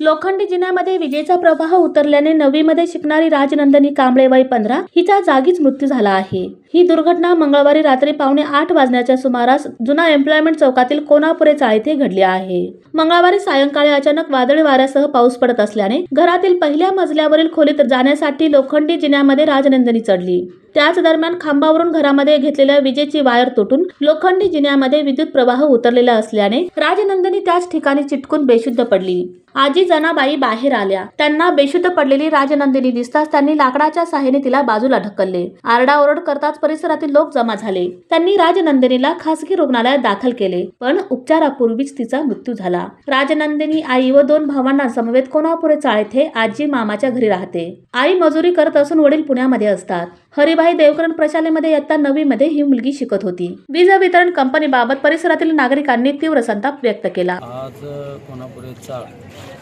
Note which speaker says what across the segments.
Speaker 1: लोखंडी जिन्यामध्ये विजेचा प्रवाह उतरल्याने नववीमध्ये शिकणारी राजनंदिनी कांबळे वय पंधरा हिचा जागीच मृत्यू झाला आहे. ही दुर्घटना मंगळवारी रात्री पावणे आठ वाजण्याच्या सुमारास जुना एम्प्लॉयमेंट चौकातील कोनापुरे चाळ येथे घडली आहे. मंगळवारी सायंकाळी अचानक वादळी वाऱ्यासह पाऊस पडत असल्याने घरातील पहिल्या मजल्यावरील खोलीत जाण्यासाठी लोखंडी जिन्यामध्ये राजनंदिनी चढली. त्याच दरम्यान खांबावरून घरामध्ये घेतलेल्या विजेची वायर तुटून लोखंडी जिन्यामध्ये विद्युत प्रवाह उतरलेला असल्याने राजनंदनी त्याच ठिकाणी चिटकून बेशुद्ध पडली. आजी जनाबाई बाहेर आल्या. त्यांना बेशुद्ध पडलेली राजनंदिनी दिसताच त्यांनी लाकडाच्या सहाय्याने तिला बाजूला ढकलले. आरडाओरड करताच परिसरातील लोक जमा झाले. त्यांनी राजनंदिनीला खासगी रुग्णालयात दाखल केले पण उपचारापूर्वीच तिचा मृत्यू झाला. राजनंदिनी आई व दोन भावांना समवेत कोणापुरे चाळ येथे आजी मामाच्या घरी राहते. आई मजुरी करत असून वडील पुण्यामध्ये असतात. हरिभाई देवकरण प्रशालेमध्ये इयत्ता नवी मध्ये ही मुलगी शिकत होती. वीज वितरण कंपनीबाबत परिसरातील नागरिकांनी तीव्र संताप व्यक्त केला.
Speaker 2: आज कोणापुरे चाळ.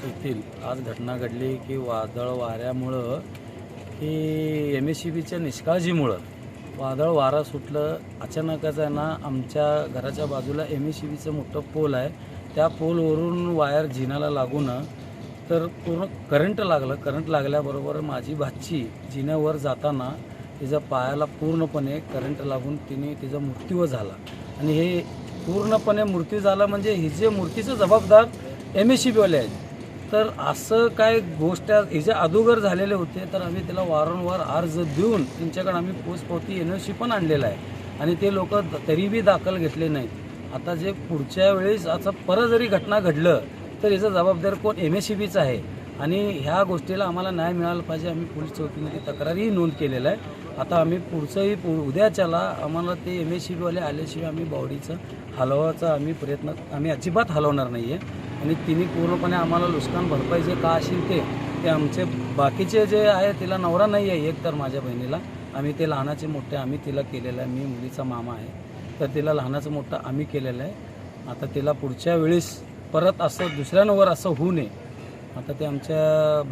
Speaker 2: येथील. आज घटना घडली की वादळ वाऱ्यामुळं की एम एस सी बीच्या निष्काळजीमुळं वादळ वारा सुटलं. अचानकच आहे ना आमच्या घराच्या बाजूला एम एस सी बीचं मोठं पोल आहे. त्या पोलवरून वायर जिन्याला लागून तर पूर्ण करंट लागलं. करंट लागल्याबरोबर माझी भाची जिन्यावर जाताना तिचा पायाला पूर्णपणे करंट लागून तिने तिचा मृत्यू झाला. आणि हे पूर्णपणे मृत्यू झाला म्हणजे हिचे मूर्तीचं जबाबदार एम एस सी बीवाले आहेत तर असं काय गोष्ट हिचे अदोगर झालेले होते तर आम्ही त्याला वारंवार अर्ज देऊन त्यांच्याकडे आम्ही पोचपावती एन ओ सी पण आणलेला आहे. आणि ते लोक तरी बी दाखल घेतले नाहीत. आता जे पुढच्या वेळेस असं परत जरी घटना घडलं तर याचा जबाबदार कोण? एम एस सी बीचा आहे. आणि ह्या गोष्टीला आम्हाला न्याय मिळाला पाहिजे आम्ही पोलीस चौकीमध्ये तक्रारही नोंद केलेला आहे. आता आम्ही पुढचंही पु उद्याच्याला आम्हाला ते एम एस सी बीवाले आल्याशिवाय आम्ही बावडीचं हलवायचा आम्ही प्रयत्न आम्ही अजिबात हलवणार नाही आहे आणि तिने पूर्णपणे आम्हाला नुकसान भरपाई जे का असेल ते ते आमचे बाकीचे जे आहे तिला नवरा नाही आहे एक तर माझ्या बहिणीला. आम्ही ते लहानाचे मोठे आम्ही तिला केलेलं आहे. मी मुलीचा मामा आहे. तर तिला लहानाचं मोठं आम्ही केलेलं आहे. आता तिला पुढच्या वेळेस परत असं दुसऱ्यांवर असं होऊ नये. आता ते आमच्या